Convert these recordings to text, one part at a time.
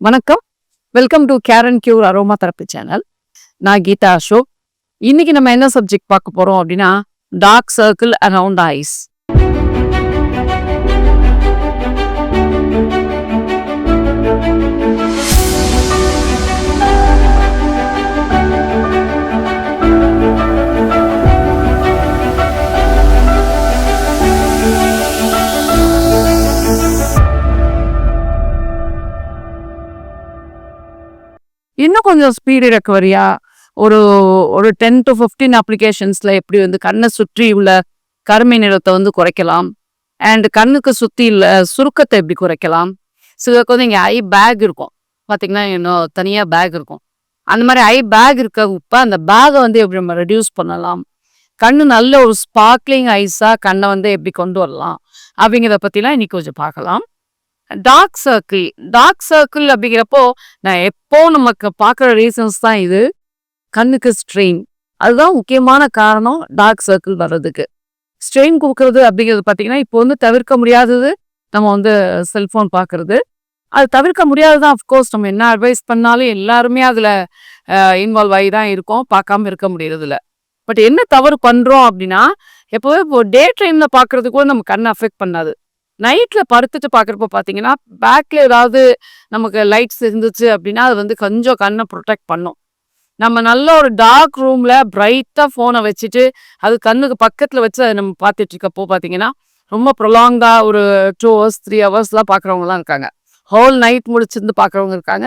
வணக்கம். Welcome to care and cure aromatherapy channel நான் கீதா அசோக். இன்னைக்கு நம்ம என்ன சப்ஜெக்ட் பார்க்க போறோம் அப்படின்னா டார்க் சர்க்கிள் அரவுண்ட் ஐஸ் இன்னும் கொஞ்சம் ஸ்பீடு ரெக்கவரியா ஒரு ஒரு டென் டு ஃபிஃப்டீன் அப்ளிகேஷன்ஸ்ல எப்படி வந்து கண்ணை சுற்றி உள்ள கருமை நிறத்தை வந்து குறைக்கலாம்? அண்ட் கண்ணுக்கு சுற்றி இல்லை சுருக்கத்தை எப்படி குறைக்கலாம்? சிலருக்கு வந்து இங்கே ஐ பேக் இருக்கும். பார்த்தீங்கன்னா இன்னும் தனியாக பேக் இருக்கும். அந்த மாதிரி ஐ பேக் இருக்கப்ப அந்த பேகை வந்து எப்படி நம்ம ரெடியூஸ் பண்ணலாம்? கண்ணு நல்ல ஒரு ஸ்பார்க்லிங் ஐஸாக கண்ணை வந்து எப்படி கொண்டு வரலாம்? அப்படிங்கிறத பற்றிலாம் இன்னைக்கு கொஞ்சம் பார்க்கலாம். டார்க் சர்க்கிள் டார்க் சர்க்கிள் அப்படிங்கிறப்போ நான் எப்போ நமக்கு பார்க்குற ரீசன்ஸ் தான் இது? கண்ணுக்கு ஸ்ட்ரெயின் அதுதான் முக்கியமான காரணம் டார்க் சர்க்கிள் வர்றதுக்கு. ஸ்ட்ரெயின் கொடுக்கறது அப்படிங்கிறது பார்த்தீங்கன்னா இப்போ வந்து தவிர்க்க முடியாதது நம்ம வந்து செல்ஃபோன் பார்க்கறது. அது தவிர்க்க முடியாதது தான் அஃப்கோர்ஸ் நம்ம என்ன அட்வைஸ் பண்ணாலும் எல்லாருமே அதில் இன்வால்வ் ஆகி தான் இருக்கோம். பார்க்காம இருக்க முடியறதில்ல. பட் என்ன தவறு பண்ணுறோம் அப்படின்னா எப்போவே இப்போ டே ட்ரெயினில் பார்க்குறதுக்கு கூட நம்ம கண்ணை அஃபெக்ட் பண்ணாது. நைட்டில் படுத்துட்டு பார்க்குறப்ப பார்த்தீங்கன்னா பேக்கில் ஏதாவது நமக்கு லைட்ஸ் இருந்துச்சு அப்படின்னா அது வந்து கொஞ்சம் கண்ணை ப்ரொடெக்ட் பண்ணும். நம்ம நல்ல ஒரு டார்க் ரூமில் பிரைட்டாக ஃபோனை வச்சுட்டு அது கண்ணுக்கு பக்கத்தில் வச்சு அதை நம்ம பார்த்துட்டு இருக்கப்போ பார்த்தீங்கன்னா ரொம்ப ப்ரொலாங்காக ஒரு டூ ஹவர்ஸ் த்ரீ ஹவர்ஸ்லாம் பார்க்குறவங்கலாம் இருக்காங்க. ஹோல் நைட் முடிச்சிருந்து பார்க்குறவங்க இருக்காங்க.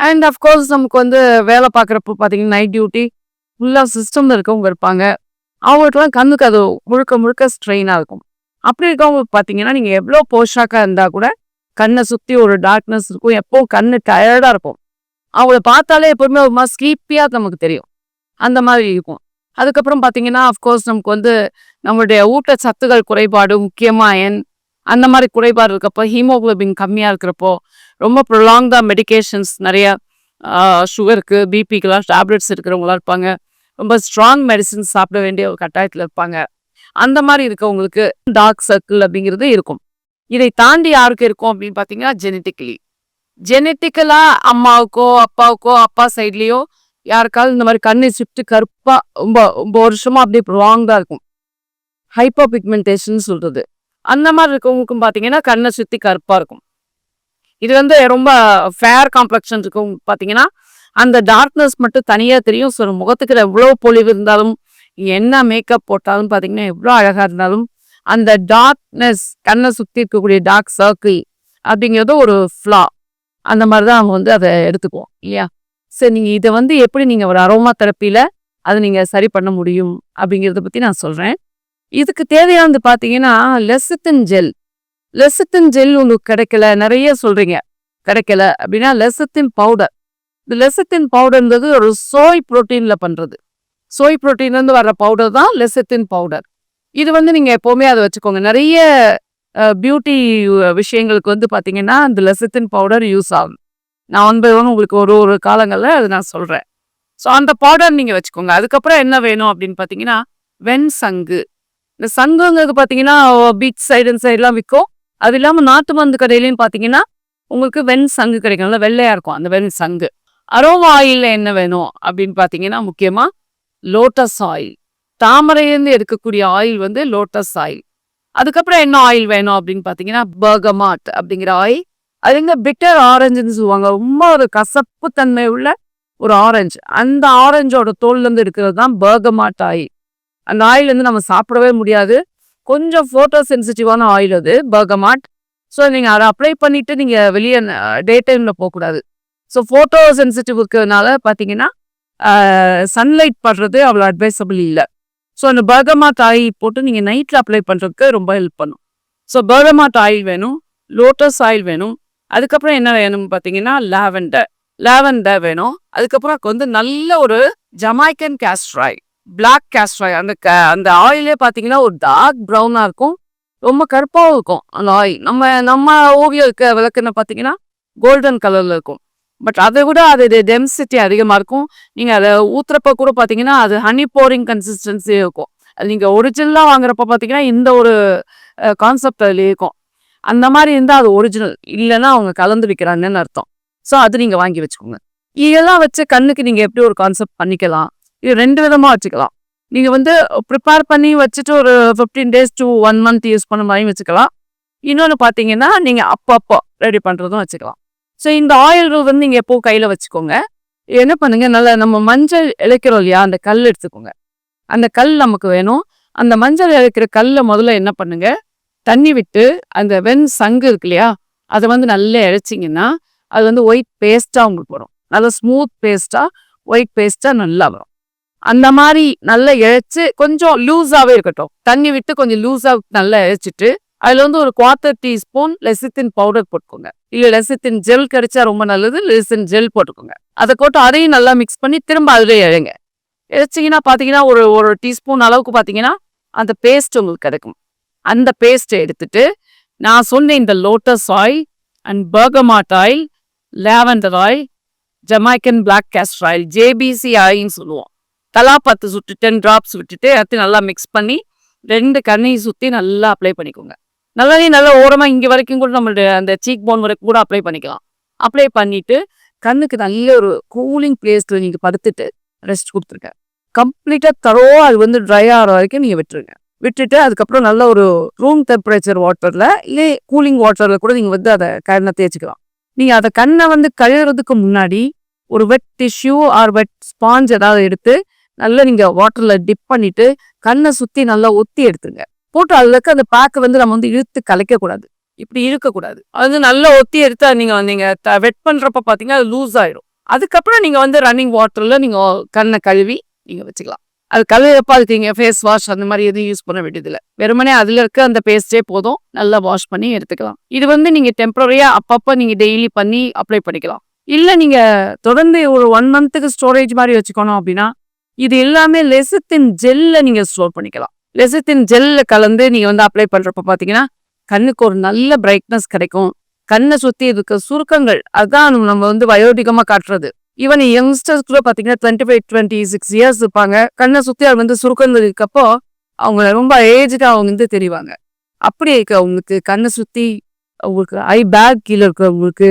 அண்ட் அஃப்கோர்ஸ் நமக்கு வந்து வேலை பார்க்குறப்போ பார்த்தீங்கன்னா நைட் டியூட்டி ஃபுல்லாக சிஸ்டம்ல இருக்கவங்க இருப்பாங்க. அவங்களுக்குலாம் கண்ணுக்கு அது முழுக்க முழுக்க ஸ்ட்ரெயினாக இருக்கும். அப்படி இருக்கவங்க பார்த்தீங்கன்னா நீங்கள் எவ்வளோ போஷாக்காக இருந்தால் கூட கண்ணை சுற்றி ஒரு டார்க்னஸ் இருக்கும். எப்போவும் கண்ணு டயர்டாக இருக்கும். அவங்கள பார்த்தாலே எப்போவுமே ஒரு மாதிரி ஸ்லீப்பியாக நமக்கு தெரியும். அந்த மாதிரி இருக்கும். அதுக்கப்புறம் பார்த்தீங்கன்னா அஃப்கோர்ஸ் நமக்கு வந்து நம்மளுடைய ஊட்டச்சத்துகள் குறைபாடு முக்கியமாக என் அந்த மாதிரி குறைபாடு இருக்கப்போ ஹீமோகுளோபின் கம்மியாக இருக்கிறப்போ ரொம்ப ப்ரொலாங்காக மெடிகேஷன்ஸ் நிறையா சுகருக்கு பிபிக்கெலாம் டேப்லெட்ஸ் இருக்கிறவங்களாம் இருப்பாங்க. ரொம்ப ஸ்ட்ராங் மெடிசின்ஸ் சாப்பிட வேண்டிய ஒரு கட்டாயத்தில் இருப்பாங்க. அந்த மாதிரி இருக்கவங்களுக்கு டார்க் சர்க்கிள் அப்படிங்கிறது இருக்கும். இதை தாண்டி யாருக்கு இருக்கும் அப்படின்னு பார்த்தீங்கன்னா ஜெனட்டிக்கலி ஜெனட்டிக்கலா அம்மாவுக்கோ அப்பாவுக்கோ அப்பா சைட்லேயோ யாருக்காவது இந்த மாதிரி கண்ணை சுட்டு கருப்பா ரொம்ப ரொம்ப வருஷமா அப்படியே ராங்காக தான் இருக்கும். ஹைப்போ பிக்மெண்டேஷன் சொல்றது. அந்த மாதிரி இருக்கவங்களுக்கும் பார்த்தீங்கன்னா கண்ணை சுற்றி கருப்பாக இருக்கும். இது வந்து ரொம்ப ஃபேர் காம்ப்ளெக்ஷன் இருக்கும் பார்த்தீங்கன்னா அந்த டார்க்னஸ் மட்டும் தனியாக தெரியும். ஸோ முகத்துக்கு எவ்வளோ பொலிவு இருந்தாலும் என்ன மேக்கப் போட்டாலும் பார்த்தீங்கன்னா எவ்வளோ அழகாக இருந்தாலும் அந்த டார்க்னஸ் கண்ணை சுற்றி இருக்கக்கூடிய டார்க் சர்க்கிள் அப்படிங்கிறது ஒரு ஃப்ளா அந்த மாதிரி தான் அவங்க வந்து அதை எடுத்துக்குவோம் இல்லையா? சரி நீங்கள் இதை வந்து எப்படி நீங்கள் ஒரு அரோமா தெரப்பியில் அதை நீங்கள் சரி பண்ண முடியும் அப்படிங்கிறத பற்றி நான் சொல்கிறேன் இதுக்கு தேவையானது பார்த்தீங்கன்னா லெசித்தின் ஜெல் லெசித்தின் ஜெல் உங்களுக்கு கிடைக்கல நிறைய சொல்கிறீங்க கிடைக்கல அப்படின்னா லெசத்தின் பவுடர் இந்த லெசத்தின் பவுடர்ன்றது ஒரு சோய் புரோட்டீனில் பண்ணுறது சோய் புரோட்டீன்லேருந்து வர்ற பவுடர் தான் லெசத்தின் பவுடர் இது வந்து நீங்கள் எப்போவுமே அதை வச்சுக்கோங்க. நிறைய பியூட்டி விஷயங்களுக்கு வந்து பார்த்தீங்கன்னா இந்த லெசத்தின் பவுடர் யூஸ் ஆகும். நான் வந்து உங்களுக்கு ஒரு ஒரு காலங்களில் அது நான் சொல்கிறேன் ஸோ அந்த பவுடர் நீங்கள் வச்சுக்கோங்க. அதுக்கப்புறம் என்ன வேணும் அப்படின்னு பார்த்தீங்கன்னா வெண் சங்கு இந்த சங்குங்கிறது பார்த்தீங்கன்னா பீச் சைடு இந்த சைடெலாம் விற்கும். அது இல்லாமல் நாட்டு மருந்து கடையிலையும் பார்த்தீங்கன்னா உங்களுக்கு வெண் சங்கு கிடைக்கும்ல வெள்ளையாக இருக்கும் அந்த வெண் சங்கு அரோமா ஆயிலில் என்ன வேணும் அப்படின்னு பார்த்தீங்கன்னா முக்கியமாக லோட்டஸ் ஆயில் தாமரையிலேருந்து எடுக்கக்கூடிய ஆயில் வந்து லோட்டஸ் ஆயில் அதுக்கப்புறம் என்ன ஆயில் வேணும் அப்படின்னு பார்த்தீங்கன்னா பர்கமாட் அப்படிங்கிற ஆயில் அது இங்க பிட்டர் ஆரஞ்சுன்னு சொல்லுவாங்க. ரொம்ப ஒரு கசப்பு தன்மை உள்ள ஒரு ஆரஞ்சு அந்த ஆரஞ்சோட தோல்லேருந்து எடுக்கிறது தான் பர்கமாட் ஆயில் அந்த ஆயில் வந்து நம்ம சாப்பிடவே முடியாது. கொஞ்சம் ஃபோட்டோ சென்சிட்டிவான ஆயில் அது பர்கமாட் ஸோ நீங்கள் அதை அப்ளை பண்ணிவிட்டு நீங்கள் வெளியே டே டைமில் போகக்கூடாது. ஸோ ஃபோட்டோ சென்சிட்டிவ் இருக்கிறதுனால பார்த்தீங்கன்னா சன்லைட் படுறது அவ்வளோ அட்வைசபிள் இல்லை. ஸோ அந்த பர்கமாத் ஆயில் போட்டு நீங்கள் நைட்டில் அப்ளை பண்ணுறதுக்கு ரொம்ப ஹெல்ப் பண்ணும். ஸோ பர்கமாத் ஆயில் வேணும் லோட்டஸ் ஆயில் வேணும். அதுக்கப்புறம் என்ன வேணும்னு பார்த்தீங்கன்னா லாவெண்டர் லாவெண்டர் வேணும். அதுக்கப்புறம் வந்து நல்ல ஒரு ஜமாய்க்கன் கேஸ்ட்ராய் பிளாக் கேஸ்ட்ராய் அந்த க அந்த ஆயிலே பார்த்தீங்கன்னா ஒரு டார்க் ப்ரௌனாக இருக்கும். ரொம்ப கருப்பாகவும் இருக்கும். அந்த ஆயில் நம்ம நம்ம ஓவியம் இருக்க விளக்குன்னு பார்த்தீங்கன்னா கோல்டன் கலரில் இருக்கும். பட் அதை விட அது டென்சிட்டி அதிகமாக இருக்கும். நீங்கள் அதை ஊத்துறப்ப கூட பார்த்தீங்கன்னா அது ஹனி போரிங் கன்சிஸ்டன்சி இருக்கும். அது நீங்கள் ஒரிஜினலாக வாங்குறப்ப பார்த்தீங்கன்னா இந்த ஒரு கான்செப்ட் அதில் இருக்கும். அந்த மாதிரி இருந்தால் அது ஒரிஜினல் இல்லைன்னா அவங்க கலந்து விற்கிறாங்கன்னு அர்த்தம். ஸோ அது நீங்கள் வாங்கி வச்சுக்கோங்க. இதெல்லாம் வச்சு கண்ணுக்கு நீங்கள் எப்படி ஒரு கான்செப்ட் பண்ணிக்கலாம்? இது ரெண்டு விதமாக வச்சுக்கலாம். நீங்கள் வந்து ப்ரிப்பேர் பண்ணி வச்சுட்டு ஒரு fifteen days to one month use பண்ண மாதிரி வச்சுக்கலாம். இன்னொன்று பார்த்தீங்கன்னா நீங்கள் அப்பப்போ ரெடி பண்ணுறதும் வச்சுக்கலாம். ஸோ இந்த ஆயில்கள் வந்து நீங்கள் எப்போ கையில் வச்சுக்கோங்க. என்ன பண்ணுங்க? நல்லா நம்ம மஞ்சள் இழைக்கிறோம் இல்லையா? அந்த கல் எடுத்துக்கோங்க. அந்த கல் நமக்கு வேணும். அந்த மஞ்சள் இழைக்கிற கல்லை முதல்ல என்ன பண்ணுங்க? தண்ணி விட்டு அந்த வெண் சங்கு இருக்கு இல்லையா? அதை வந்து நல்லா இழைச்சிங்கன்னா அது வந்து ஒயிட் பேஸ்ட்டாக உங்களுக்கு வரும். நல்லா ஸ்மூத் பேஸ்ட்டாக ஒயிட் பேஸ்ட்டாக நல்லா வரும். அந்த மாதிரி நல்லா இழைச்சி கொஞ்சம் லூஸாகவே இருக்கட்டும். தண்ணி விட்டு கொஞ்சம் லூஸாக நல்லா இழைச்சிட்டு அதில் வந்து ஒரு குவார்த்தர் டீஸ்பூன் லெசித்தின் பவுடர் போட்டுக்கோங்க. இல்லை லெசித்தின் ஜெல் கிடைச்சா ரொம்ப நல்லது லெசித்தின் ஜெல் போட்டுக்கோங்க. அதை போட்டு அதையும் நல்லா மிக்ஸ் பண்ணி திரும்ப அதிலே இழைங்க இழைச்சிங்கன்னா பார்த்தீங்கன்னா ஒரு ஒரு டீஸ்பூன் அளவுக்கு பார்த்தீங்கன்னா அந்த பேஸ்ட் உங்களுக்கு கிடைக்கும். அந்த பேஸ்ட்டை எடுத்துட்டு நான் சொன்ன இந்த lotus oil and bergamot oil lavender oil Jamaican black castor oil JBC ஆயின்னு சொல்லுவோம். தலா பத்து சுட்டு டென் ட்ராப்ஸ் விட்டுட்டு எல்லாத்தையும் நல்லா மிக்ஸ் பண்ணி ரெண்டு கண்ணையும் சுற்றி நல்லா அப்ளை பண்ணிக்கோங்க. நல்லாவே நல்லா ஓரமாக இங்கே வரைக்கும் கூட நம்மளுடைய அந்த சீக் போன் வரைக்கும் கூட அப்ளை பண்ணிக்கலாம். அப்ளை பண்ணிவிட்டு கண்ணுக்கு நல்ல ஒரு கூலிங் பிளேஸில் நீங்கள் படுத்துட்டு ரெஸ்ட் கொடுத்துருங்க. கம்ப்ளீட்டாக தரோ அது வந்து ட்ரை ஆகிற வரைக்கும் நீங்கள் விட்டுருங்க. விட்டுட்டு அதுக்கப்புறம் நல்ல ஒரு ரூம் டெம்பரேச்சர் வாட்டரில் இல்லை கூலிங் வாட்டரில் கூட நீங்கள் வந்து அதை கண்ணை தேய்ச்சிக்கலாம். நீங்கள் அதை கண்ணை வந்து கழுவுறதுக்கு முன்னாடி ஒரு wet tissue or wet sponge ஏதாவது எடுத்து நல்லா நீங்கள் வாட்டரில் டிப் பண்ணிவிட்டு கண்ணை சுற்றி நல்லா ஒத்தி எடுத்துங்க போட்டு அதில் இருக்க அந்த பேக்கை வந்து நம்ம வந்து இழுத்து கலைக்கக்கூடாது இப்படி இழுக்கக்கூடாது அது வந்து நல்லா ஒத்தி எடுத்து அதை நீங்கள் நீங்கள் வெட் பண்ணுறப்ப பார்த்தீங்கன்னா அது லூஸ் ஆயிடும் அதுக்கப்புறம் நீங்கள் வந்து ரன்னிங் வாட்டரில் நீங்கள் கண்ணை கழுவி நீங்கள் வச்சுக்கலாம். அது கழுவிறப்ப அதுக்கு நீங்கள் ஃபேஸ் வாஷ் அந்த மாதிரி எதுவும் யூஸ் பண்ண வேண்டியதில்லை. வெறுமனே அதில் இருக்க அந்த பேஸ்டே போதும். நல்லா வாஷ் பண்ணி எடுத்துக்கலாம். இது வந்து நீங்கள் டெம்பரரியாக அப்பப்போ நீங்கள் டெய்லி பண்ணி அப்ளை பண்ணிக்கலாம். இல்லை நீங்கள் தொடர்ந்து ஒரு ஒன் மந்த்துக்கு ஸ்டோரேஜ் மாதிரி வச்சுக்கணும் அப்படின்னா இது எல்லாமே லெசத்தின் ஜெல்ல நீங்கள் ஸ்டோர் பண்ணிக்கலாம். லெசத்தின் ஜெல்ல கலந்து நீங்கள் வந்து அப்ளை பண்ணுறப்ப பார்த்தீங்கன்னா கண்ணுக்கு ஒரு நல்ல பிரைட்னஸ் கிடைக்கும். கண்ணை சுற்றி இருக்க சுருக்கங்கள் அதுதான் நம்ம வந்து வயோதிகமாக காட்டுறது. ஈவன் யங்ஸ்டர்ஸ் கூட பார்த்தீங்கன்னா twenty five twenty six years இருப்பாங்க. கண்ணை சுற்றி அது வந்து சுருக்கங்கள் இருக்கப்போ அவங்க ரொம்ப ஏஜ்டாக அவங்க வந்து தெரிவாங்க. அப்படி இருக்க அவங்களுக்கு கண்ணை சுற்றி அவங்களுக்கு ஐ பேக் கீழே இருக்கிறவங்களுக்கு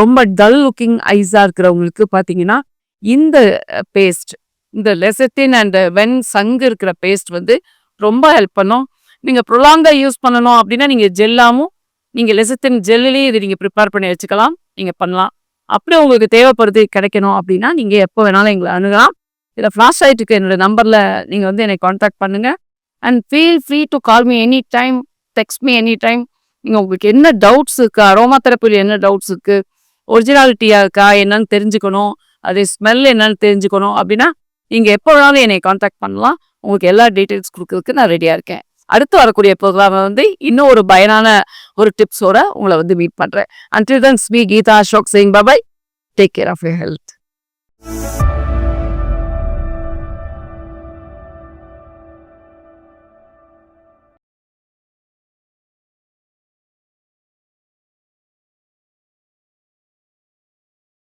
ரொம்ப டல் லுக்கிங் ஐஸாக இருக்கிறவங்களுக்கு பார்த்தீங்கன்னா இந்த பேஸ்ட் இந்த லெசத்தின் அண்ட் வென் சங்கு இருக்கிற பேஸ்ட் வந்து ரொம்ப ஹெல்ப் பண்ணும். நீங்கள் ப்ரொலாங்காக யூஸ் பண்ணணும் அப்படின்னா நீங்கள் ஜெல்லாமும் நீங்கள் லெசத்தின் ஜெல்லிலேயே இது நீங்கள் ப்ரிப்பேர் பண்ணி வச்சுக்கலாம். நீங்கள் பண்ணலாம். அப்படி உங்களுக்கு தேவைப்படுது கிடைக்கணும் அப்படின்னா நீங்கள் எப்போ வேணாலும் எங்களை அணுகலாம். இதில் ஃப்ளாஷ் ஆகிட்டு என்னோடய நம்பரில் நீங்கள் வந்து என்னை காண்டாக்ட் பண்ணுங்கள் and feel free to call me any time text me any time நீங்கள் உங்களுக்கு என்ன டவுட்ஸ் இருக்கா அரோமா தெரப்பியில் என்ன டவுட்ஸ் இருக்குது ஒரிஜினாலிட்டியாக இருக்கா என்னன்னு தெரிஞ்சுக்கணும். அது ஸ்மெல் என்னன்னு தெரிஞ்சுக்கணும் அப்படின்னா நீங்கள் எப்போ வேணாலும் என்னை காண்டாக்ட் பண்ணலாம். உங்களுக்கு எல்லா டீட்டெயில்ஸ் கொடுக்கறதுக்கு நான் ரெடியாக இருக்கேன். அடுத்து வரக்கூடிய ப்ரோக்ராம் வந்து இன்னும் ஒரு பயனான ஒரு டிப்ஸோட உங்களை வந்து மீட் பண்ணுறேன் until then ஸ்மீ Geetha Ashok Singh bye bye take care of your health